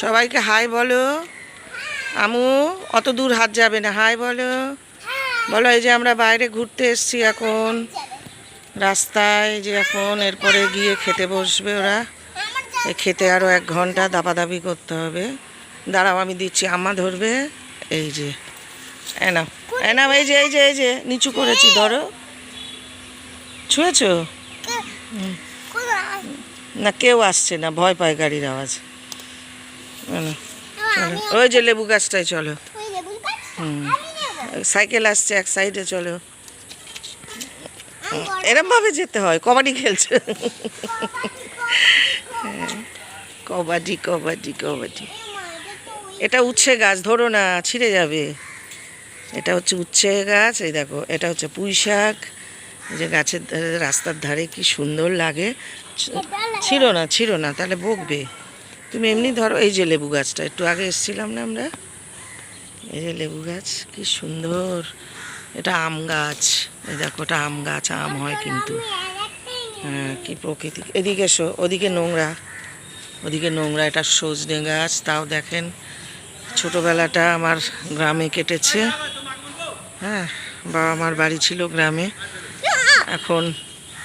সবাইকে হাই বলো। আমু অত দূর হাত যাবে না হাই বলো। বলো এই যে আমরা বাইরে ঘুরতে এসেছি এখন রাস্তায় যে এখন এরপরে গিয়ে খেতে বসবে ওরা। এই খেতে আরও এক ঘণ্টা দাবাদাবি করতে হবে। দাঁড়াও আমি দিচ্ছি আমা ধরবে। এই যে এনাও এনাও এই যে এই যে এই যে নিচু করেছি ধরো। ছুঁয়েছো? না কেউ আসছে না ভয় পায় গাড়ির আওয়াজ। না, না, ওই যে লেবু গাছটায় চলো। হুম। সাইকেল আসছে এক সাইডে চলো। এরম ভাবে যেতে হয় কবাডি খেলছে। কবাডি কবাডি কবাডি। এটা উচ্ছে গাছ ধরো না ছিঁড়ে যাবে। এটা হচ্ছে উচ্ছে গাছ এই দেখো এটা হচ্ছে পুঁই শাক যে গাছের ধারে, রাস্তার ধারে কি সুন্দর লাগে? ছিল না ছিল না, তাহলে বকবে। তুমি এমনি ধরো, এই যে লেবু গাছটা, একটু আগে এসেছিলাম না আমরা? এই যে লেবু গাছ, কি সুন্দর। এটা আম গাছ। এই দেখো এটা আম গাছ, আম হয় কিন্তু। হ্যাঁ কি প্রকৃতি। এদিকে ওদিকে নোংরা। ওদিকে নোংরা, এটা সজনে গাছ, তাও দেখেন। ছোটোবেলাটা আমার গ্রামে কেটেছে। হ্যাঁ বাবা আমার বাড়ি ছিল গ্রামে। এখন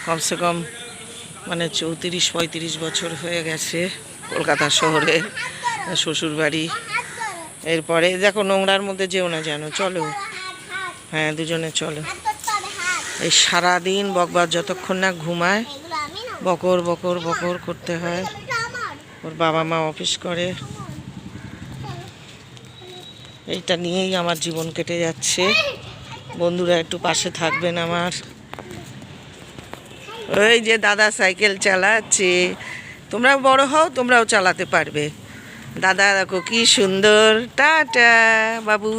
কমসে কম মানে চৌত্রিশ, পঁয়ত্রিশ বছর হয়ে গেছে কলকাতা শহরে শ্বশুর বাড়ি এরপরে দেখো নোংরার মধ্যে যেও না জানো চলো। হ্যাঁ দুজনে চলো। এই সারাদিন বকবার যতক্ষণ না ঘুমায়, বকর বকর বকর করতে হয়। ওর বাবা মা অফিস করে। এইটা নিয়েই আমার জীবন কেটে যাচ্ছে। বন্ধুরা একটু পাশে থাকবেন আমার। ওই যে দাদা সাইকেল চালাচ্ছে। তোমরা বড় হও, তোমরাও চালাতে পারবে। দাদা দেখো কি সুন্দর। টাটা, বাবু।